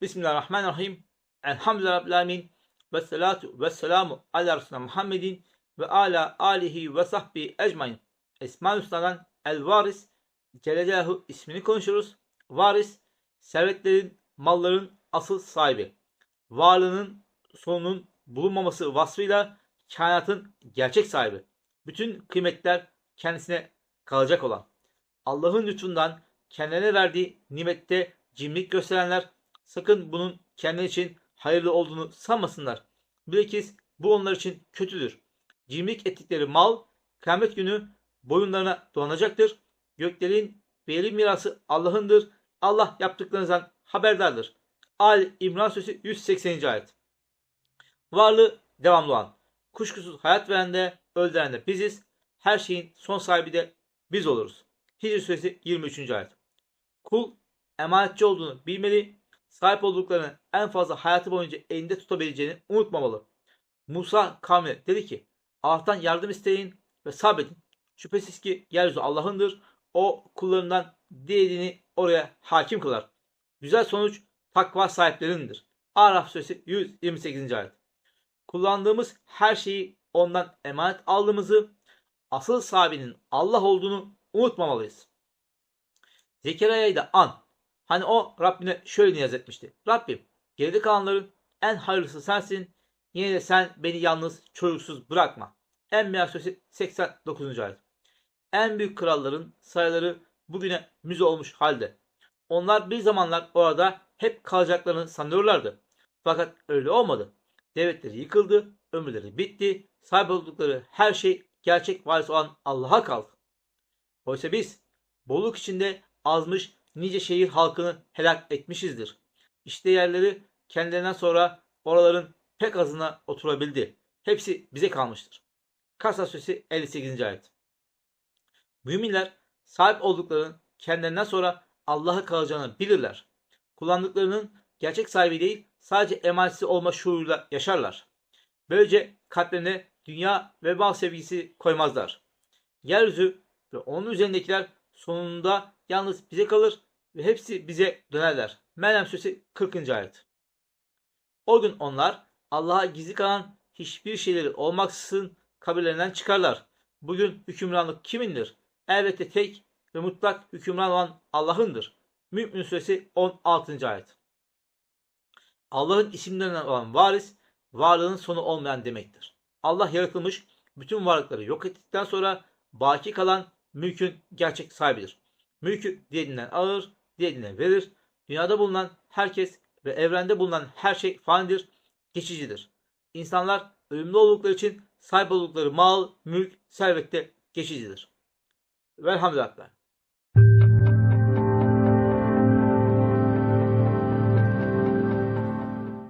Bismillahirrahmanirrahim. Alemin. Ve salatu ve selamu ala Resulüne Muhammedin ve ala alihi ve sahbihi ecmain. Esma-ül Hüsna'dan El Varis Celle Celaluhu ismini konuşuyoruz. Varis, servetlerin, malların asıl sahibi. Varlığının sonunun bulunmaması vasfıyla kainatın gerçek sahibi. Bütün kıymetler kendisine kalacak olan. Allah'ın lütfundan kendilerine verdiği nimette cimrik gösterenler sakın bunun kendileri için hayırlı olduğunu sanmasınlar. Bilakis bu onlar için kötüdür. Cimrik ettikleri mal kıyamet günü boyunlarına dolanacaktır. Göklerin belirli mirası Allah'ındır. Allah yaptıklarınızdan haberdardır. Al İmran Suresi 180. ayet. Varlığı devamlı olan, kuşkusuz hayat veren de öldüren de biziz. Her şeyin son sahibi de biz oluruz. Hicr Suresi 23. ayet. Kul emanetçi olduğunu bilmeli, sahip olduklarını en fazla hayatı boyunca elinde tutabileceğini unutmamalı. Musa kavmine dedi ki, Allah'tan yardım isteyin ve sabredin. Şüphesiz ki yeryüzü Allah'ındır. O kullarından dilediğini oraya hakim kılar. Güzel sonuç takva sahiplerindir. Araf suresi 128. ayet. Kullandığımız her şeyi ondan emanet aldığımızı, asıl sahibinin Allah olduğunu unutmamalıyız. Zekeriya'yı da an. Hani o Rabbine şöyle niyaz etmişti. Rabbim geride kalanların en hayırlısı sensin. Yine de sen beni yalnız çocuksuz bırakma. Enbiya suresi 89. ayet. En büyük kralların sayıları bugüne müze olmuş halde. Onlar bir zamanlar orada hep kalacaklarını sanıyorlardı. Fakat öyle olmadı. Devletleri yıkıldı, ömürleri bitti, sahip oldukları her şey gerçek varis olan Allah'a kaldı. Oysa biz bolluk içinde azmış nice şehir halkını helak etmişizdir. İşte yerleri kendilerinden sonra oraların pek azına oturabildi. Hepsi bize kalmıştır. Kasa Suresi 58. ayet. Müminler sahip olduklarının kendilerinden sonra Allah'a kalacağını bilirler. Kullandıklarının gerçek sahibi değil sadece emanetçisi olma şuuruyla yaşarlar. Böylece kalplerine dünya ve mal sevgisi koymazlar. Yeryüzü ve onun üzerindekiler sonunda yalnız bize kalır ve hepsi bize dönerler. Meryem Suresi 40. ayet. O gün onlar Allah'a gizli kalan hiçbir şeyleri olmaksızın kabirlerinden çıkarlar. Bugün hükümranlık kimindir? Elbette tek ve mutlak hükümran olan Allah'ındır. Mü'min Suresi 16. ayet. Allah'ın isimlerinden olan varis, varlığın sonu olmayan demektir. Allah yaratılmış bütün varlıkları yok ettikten sonra baki kalan mülkün gerçek sahibidir. Mülkü dilediğinden alır, dilediğine verir. Dünyada bulunan herkes ve evrende bulunan her şey fanidir, geçicidir. İnsanlar ölümlü oldukları için sahip oldukları mal, mülk, servette geçicidir. Velhamdülillah.